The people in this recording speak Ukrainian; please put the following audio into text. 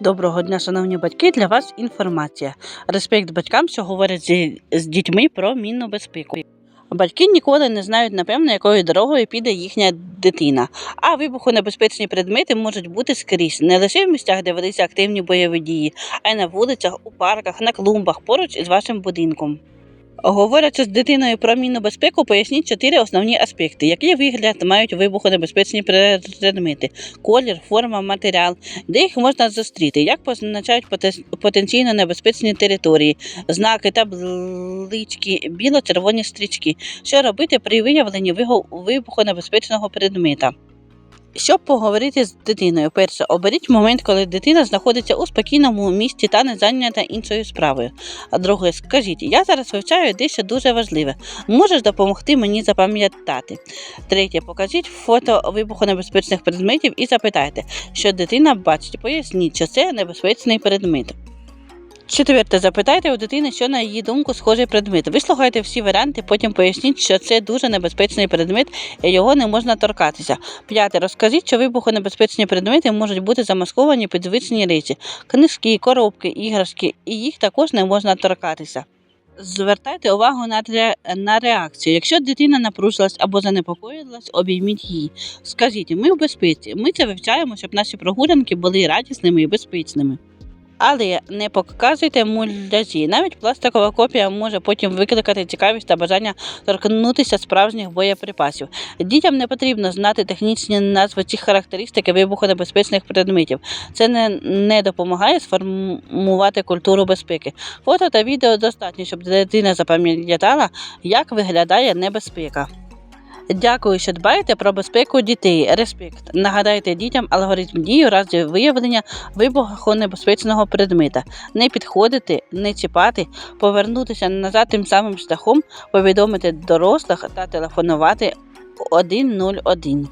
Доброго дня, шановні батьки. Для вас інформація. Респект батькам, що говорять зі- з дітьми про мінну безпеку. Батьки ніколи не знають, напевно, якою дорогою піде їхня дитина. А вибухонебезпечні предмети можуть бути скрізь, не лише в місцях, де ведуться активні бойові дії, а й на вулицях, у парках, на клумбах поруч із вашим будинком. Говорячи з дитиною про мінну безпеку, поясніть чотири основні аспекти, який вигляд мають вибухонебезпечні предмети, колір, форма, матеріал, де їх можна зустріти, як позначають потенційно небезпечні території, знаки, таблички, біло-червоні стрічки, що робити при виявленні вибухонебезпечного предмета. Щоб поговорити з дитиною, перше, оберіть момент, коли дитина знаходиться у спокійному місці та не зайнята іншою справою. А друге, скажіть, я зараз вивчаю дещо дуже важливе. Можеш допомогти мені запам'ятати. Третє, покажіть фото вибухонебезпечних предметів і запитайте, що дитина бачить. Поясніть, що це небезпечний предмет. Четверте, запитайте у дитини, що на її думку схожий предмет. Вислухайте всі варіанти, потім поясніть, що це дуже небезпечний предмет і його не можна торкатися. П'яте, розкажіть, що вибухонебезпечні предмети можуть бути замасковані під звичні речі, книжки, коробки, іграшки, і їх також не можна торкатися. Звертайте увагу на, ре- на реакцію. Якщо дитина напружилась або занепокоїлась, обійміть її. Скажіть, ми в безпеці. Ми це вивчаємо, щоб наші прогулянки були радісними і безпечними. Але не показуйте муляжі. Навіть пластикова копія може потім викликати цікавість та бажання торкнутися справжніх боєприпасів. Дітям не потрібно знати технічні назви чи характеристики вибухонебезпечних предметів. Це не, не допомагає сформувати культуру безпеки. Фото та відео достатньо, щоб дитина запам'ятала, як виглядає небезпека. Дякую, що дбаєте про безпеку дітей. Респект. Нагадайте дітям алгоритм дії у разі виявлення вибухонебезпечного предмета. Не підходити, не чіпати, повернутися назад тим самим шляхом, повідомити дорослих та телефонувати 101.